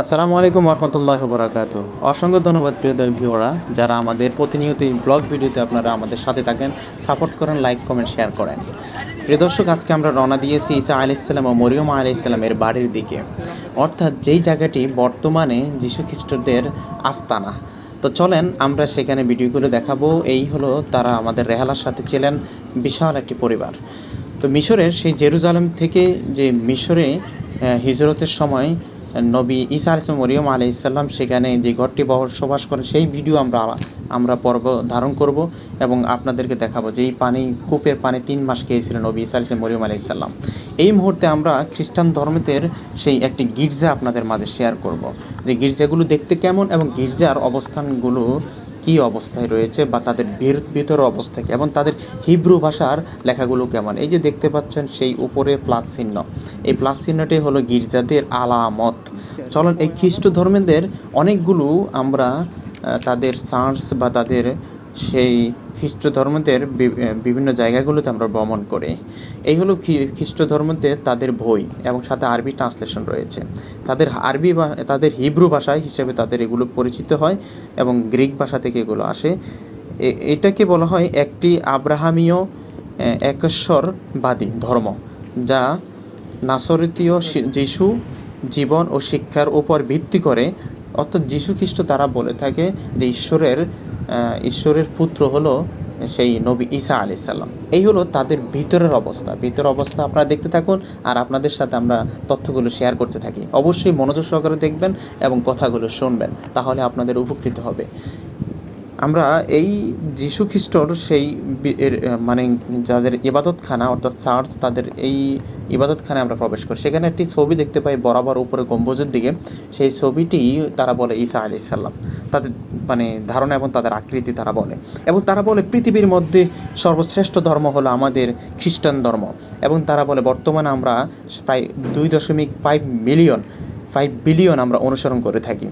আসসালামু আলাইকুম রহমতুল্লাহ বরাকাত অসংখ্য ধন্যবাদ প্রিয় ভিউরা যারা আমাদের প্রতিনিয়ত ব্লগ ভিডিওতে আপনারা আমাদের সাথে থাকেন, সাপোর্ট করেন, লাইক, কমেন্ট, শেয়ার করেন। প্রিয় দর্শক, আজকে আমরা রওনা দিয়েছি ঈসা ইসলাম ও মরিয়ম আলি ইসলামের বাড়ির দিকে। অর্থাৎ যেই জায়গাটি বর্তমানে যীশু খ্রিস্টদের আস্তানা। তো চলেন আমরা সেখানে ভিডিওগুলো দেখাবো, এই হলো তারা আমাদের রেহালার সাথে ছিলেন, বিশাল একটি পরিবার। তো মিশরের সেই জেরুজালেম থেকে যে মিশরে হিজরতের সময় নবী ঈসা আলিস মরিয়ম আলি ইসাল্লাম সেখানে যে ঘরটি বসবাস করেন, সেই ভিডিও আমরা আমরা পর্ব ধারণ করব এবং আপনাদেরকে দেখাবো যে এই পানি, কূপের পানি তিন মাস খেয়েছিলেন নবী ঈসা আলিস মরিয়ম আলি ইসাল্লাম এই মুহূর্তে আমরা খ্রিস্টান ধর্মের সেই একটি গির্জা আপনাদের মাঝে শেয়ার করব। যে গির্জাগুলো দেখতে কেমন এবং গির্জার অবস্থানগুলো কী অবস্থায় রয়েছে বা তাদের ভিতর অবস্থা কি এবং তাদের হিব্রু ভাষার লেখাগুলো কেমন? এই যে দেখতে পাচ্ছেন সেই উপরে প্লাস চিহ্ন। এই প্লাস চিহ্নটি হলো গির্জাদের আলামত। চলন এই খ্রিস্ট ধর্মেদের অনেকগুলো আমরা তাদের সার্স বা তাদের সেই খ্রিস্ট ধর্মদের বিভিন্ন জায়গাগুলোতে আমরা ভ্রমণ করি। এই হলো খ্রিস্ট ধর্মদের তাদের বই এবং সাথে আরবি ট্রান্সলেশন রয়েছে। তাদের আরবি তাদের হিব্রু ভাষায় হিসেবে তাদের এগুলো পরিচিত হয় এবং গ্রিক ভাষা থেকে এগুলো আসে। এটাকে বলা হয় একটি আব্রাহামীয় একেশ্বরবাদী ধর্ম, যা নাসরিতীয় যিশু জীবন ও শিক্ষার উপর ভিত্তি করে, অর্থাৎ যীশু খ্রিস্ট তারা বলে থাকে যে ঈশ্বরের ঈশ্বরের পুত্র হলো সেই নবী ঈসা আলি সাল্লাম এই হলো তাদের ভিতরের অবস্থা। ভিতরের অবস্থা আপনারা দেখতে থাকুন আর আপনাদের সাথে আমরা তথ্যগুলো শেয়ার করতে থাকি। অবশ্যই মনোযোগ সহকারে দেখবেন এবং কথাগুলো শুনবেন, তাহলে আপনাদের উপকৃত হবে। আমরা এই যীশু খ্রিস্টর সেই মানে যাদের ইবাদতখানা অর্থাৎ চার্চ তাদের এই ইবাদতখানায় আমরা প্রবেশ করি। সেখানে একটি ছবি দেখতে পাই বরাবর উপরে গম্বুজের দিকে। সেই ছবিটি তারা বলে ঈসা আলি সাল্লাম তাদের মানে ধারণা এবং তাদের আকৃতি তারা বলে। এবং তারা বলে, পৃথিবীর মধ্যে সর্বশ্রেষ্ঠ ধর্ম হলো আমাদের খ্রিস্টান ধর্ম। এবং তারা বলে, বর্তমানে আমরা প্রায় দুই দশমিক ফাইভ মিলিয়ন ফাইভ বিলিয়ন আমরা অনুসরণ করে থাকি।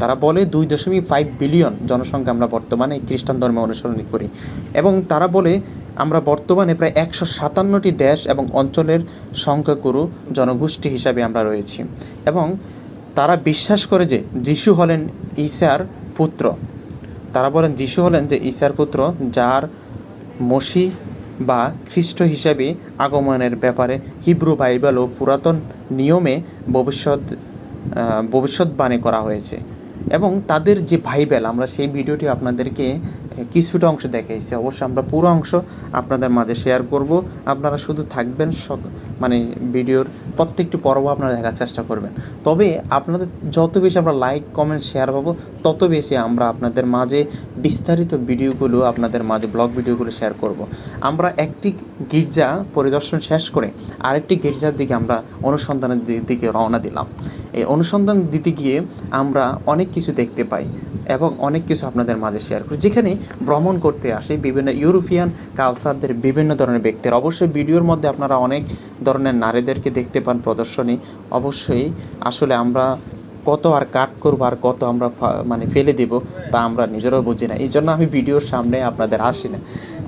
তারা বলে দুই দশমিক ফাইভ বিলিয়ন জনসংখ্যা আমরা বর্তমানে খ্রিস্টান ধর্মে অনুসরণ করি। এবং তারা বলে আমরা বর্তমানে প্রায় একশো সাতান্নটি দেশ এবং অঞ্চলের সংখ্যাগুরু জনগোষ্ঠী হিসাবে আমরা রয়েছি। এবং তারা বিশ্বাস করে যে যিশু হলেন ঈশার পুত্র। তারা বলেন যিশু হলেন যে ঈশার পুত্র যার মসি বা খ্রিস্ট হিসাবে আগমনের ব্যাপারে হিব্রু বাইবেল ও পুরাতন নিয়মে ভবিষ্যৎ ভবিষ্যৎবাণী করা হয়েছে। এবং তাদের যে বাইবেল, আমরা সেই ভিডিওটি আপনাদেরকে কিছুটা অংশ দেখাইছি। অবশ্য আমরা পুরো অংশ আপনাদের মাঝে শেয়ার করব। আপনারা শুধু থাকবেন মানে ভিডিওর প্রত্যেকটি পর্ব আপনারা দেখার চেষ্টা করবেন। তবে আপনাদের যত বেশি আমরা লাইক কমেন্ট শেয়ার পাবো, তত বেশি আমরা আপনাদের মাঝে বিস্তারিত ভিডিওগুলো, আপনাদের মাঝে ব্লগ ভিডিওগুলো শেয়ার করব। আমরা একটি গির্জা পরিদর্শন শেষ করে আরেকটি গির্জার দিকে আমরা অনুসন্ধানের দিকে রওনা দিলাম। এই অনুসন্ধান দিতে গিয়ে আমরা অনেক কিছু দেখতে পাই এবং অনেক কিছু আপনাদের মাঝে শেয়ার করি। যেখানে ভ্রমণ করতে আসে বিভিন্ন ইউরোপিয়ান কালচারদের বিভিন্ন ধরনের ব্যক্তির। অবশ্যই ভিডিওর মধ্যে আপনারা অনেক ধরনের নারীদেরকে দেখতে পান প্রদর্শনী। অবশ্যই আসলে আমরা কত আর কাট করব আর কত আমরা মানে ফেলে দিব তা আমরা নিজেরাও বুঝি না। এই জন্য আমি ভিডিওর সামনে আপনাদের আসি না।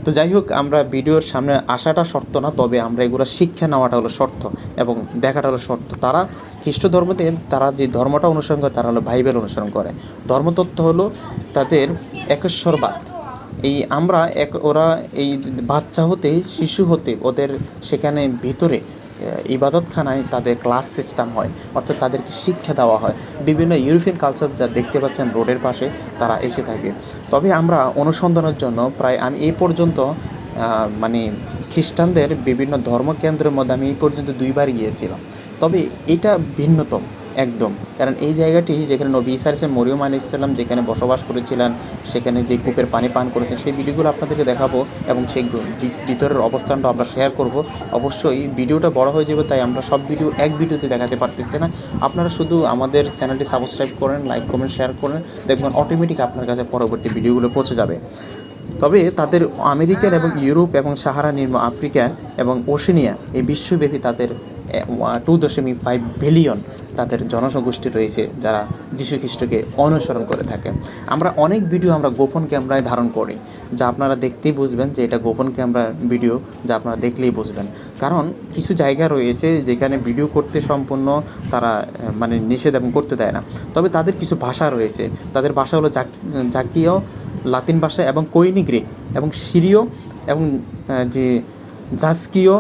তো যাই হোক, আমরা ভিডিওর সামনে আসাটা শর্ত না, তবে আমরা এগুলো শিক্ষা নেওয়াটা হলো শর্ত এবং দেখাটা হলো শর্ত। তারা খ্রিস্ট ধর্মতে, তারা যে ধর্মটা অনুসরণ করে, তারা হলো বাইবেল অনুসরণ করে। ধর্মতত্ত্ব হলো তাদের একেশ্বরবাদ। এই আমরা এক, ওরা এই বাচ্চা হতে, শিশু হতে, ওদের সেখানে ভিতরে ইবাদতখানায় তাদের ক্লাস সিস্টেম হয়, অর্থাৎ তাদেরকে শিক্ষা দেওয়া হয়। বিভিন্ন ইউরোপিয়ান কালচার যা দেখতে পাচ্ছেন রোডের পাশে, তারা এসে থাকে। তবে আমরা অনুসন্ধানের জন্য প্রায় আমি এই পর্যন্ত মানে খ্রিস্টানদের বিভিন্ন ধর্মকেন্দ্রের মধ্যে আমি এই পর্যন্ত দুইবার গিয়েছিলাম। তবে এটা ভিন্নতম। একদম। কারণ এই জায়গাটি যেখানে নবী ইসা আলাইহিস মরিয়ম আলি ইসলাম যেখানে বসবাস করেছিলেন, সেখানে যে কূপের পানি পান করেছেন, সেই ভিডিওগুলো আপনাদেরকে দেখাবো এবং সেই ভিতরের অবস্থানটা আমরা শেয়ার করব। অবশ্যই ভিডিওটা বড় হয়ে যাবে, তাই আমরা সব ভিডিও এক ভিডিওতে দেখাতে পারতেছি না। আপনারা শুধু আমাদের চ্যানেলটি সাবস্ক্রাইব করেন লাইক কমেন্ট শেয়ার করেন, দেখবেন অটোমেটিক আপনার কাছে পরবর্তী ভিডিওগুলো পৌঁছে যাবে। তবে তাদের আমেরিকান এবং ইউরোপ এবং সাহারা নিম্ন আফ্রিকা এবং ওশেনিয়া এই বিশ্বব্যাপী তাদের টু দশমিক ফাইভ বিলিয়ন তাদের জনগোষ্ঠী রয়েছে যারা যীশু খ্রিস্টকে অনুসরণ করে থাকে। আমরা অনেক ভিডিও আমরা গোপন ক্যামেরায় ধারণ করি, যা আপনারা দেখতেই বুঝবেন যে এটা গোপন ক্যামেরার ভিডিও যা আপনারা দেখলেই বুঝবেন। কারণ কিছু জায়গা রয়েছে যেখানে ভিডিও করতে সম্পূর্ণ তারা মানে নিষেধ এবং করতে দেয় না। তবে তাদের কিছু ভাষা রয়েছে। তাদের ভাষা হলো জাক জাতীয় লাতিন ভাষা এবং কৈনি গ্রিক এবং সিরীয় এবং যে জাস্কীয়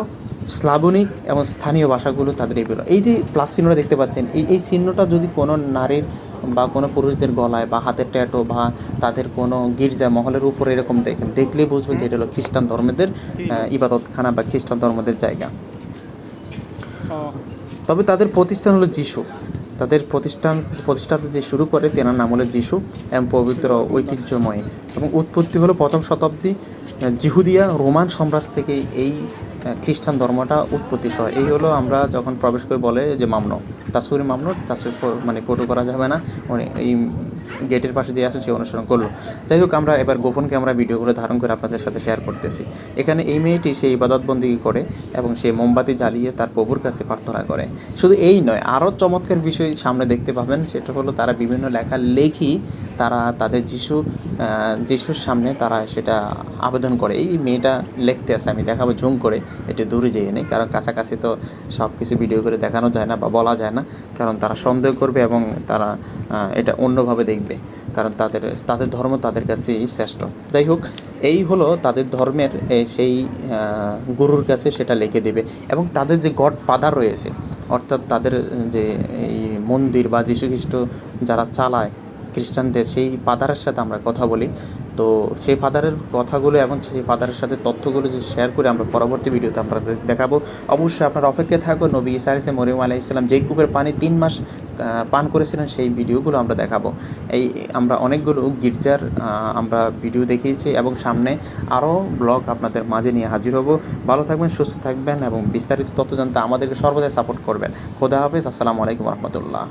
স্লাবনিক এবং স্থানীয় ভাষাগুলো তাদের এই এই যে প্লাস চিহ্নটা দেখতে পাচ্ছেন এই এই চিহ্নটা যদি কোনো নারীর বা কোনো পুরুষদের গলায় বা হাতের ট্যাটো বা তাদের কোনো গির্জা মহলের উপরে এরকম দেখেন দেখলেই বুঝবেন যে এটা হলো খ্রিস্টান ধর্মদের ইবাদতখানা বা খ্রিস্টান ধর্মদের জায়গা। তবে তাদের প্রতিষ্ঠান হলো যিশু। তাদের প্রতিষ্ঠান প্রতিষ্ঠাতা যে শুরু করে তেনার নাম হলো যিশু এবং পবিত্র ঐতিহ্যময় এবং উৎপত্তি হলো প্রথম শতাব্দী জিহুদিয়া রোমান সম্রাজ থেকে এই খ্রিস্টান ধর্মটা উৎপত্তি সহ এই হলো আমরা যখন প্রবেশ করে বলে যে মামনো, তাসুরি মামনো, তাসুর মানে ফটো করা যাবে না। এই গেটের পাশে যে আছে সে অনুসরণ করল। যাই হোক, আমরা এবার গোপন ক্যামেরা ভিডিওগুলো ধারণ করে আপনাদের সাথে শেয়ার করতেছি। এখানে এই মেয়েটি সেই ইবাদতবন্দি করে এবং সে মোমবাতি জ্বালিয়ে তার প্রভুর কাছে প্রার্থনা করে। শুধু এই নয়, আরও চমৎকার বিষয় সামনে দেখতে পাবেন, সেটা হলো তারা বিভিন্ন লেখা লেখি তারা তাদের যিশু যিশুর সামনে তারা সেটা আবেদন করে। এই মেয়েটা লিখতে আছে, আমি দেখাবো জুম করে, একটু দূরে যেয়ে নেই, কারণ কাছাকাছি তো সব কিছু ভিডিও করে দেখানো যায় না বা বলা যায় না, কারণ তারা সন্দেহ করবে এবং তারা এটা অন্যভাবে দেখবে, কারণ তাদের তাদের ধর্ম তাদের কাছেই শ্রেষ্ঠ। যাই হোক, এই হলো তাদের ধর্মের সেই গুরুর কাছে সেটা লিখে দেবে এবং তাদের যে গড পাদার রয়েছে, অর্থাৎ তাদের যে এই মন্দির বা যীশুখ্রিস্ট যারা চালায় খ্রিস্টানদের সেই ফাদারের সাথে আমরা কথা বলি। তো সেই ফাদারের কথাগুলো এবং সেই ফাদারের সাথে তথ্যগুলো যে শেয়ার করে আমরা পরবর্তী ভিডিওতে আমরা দেখাবো। অবশ্যই আপনার অপেক্ষায় থাকো নবী ইসা আলিসে মরিম আলাহ ইসলাম যেই কূপের পানি তিন মাস পান করেছিলেন সেই ভিডিওগুলো আমরা দেখাবো। এই আমরা অনেকগুলো গির্জার আমরা ভিডিও দেখিয়েছি এবং সামনে আরও ব্লগ আপনাদের মাঝে নিয়ে হাজির হব। ভালো থাকবেন, সুস্থ থাকবেন এবং বিস্তারিত তথ্য জানতে আমাদেরকে সর্বদাই সাপোর্ট করবেন। খোদা হাফেজ। আসসালামু আলাইকুম রহমতুল্লাহ।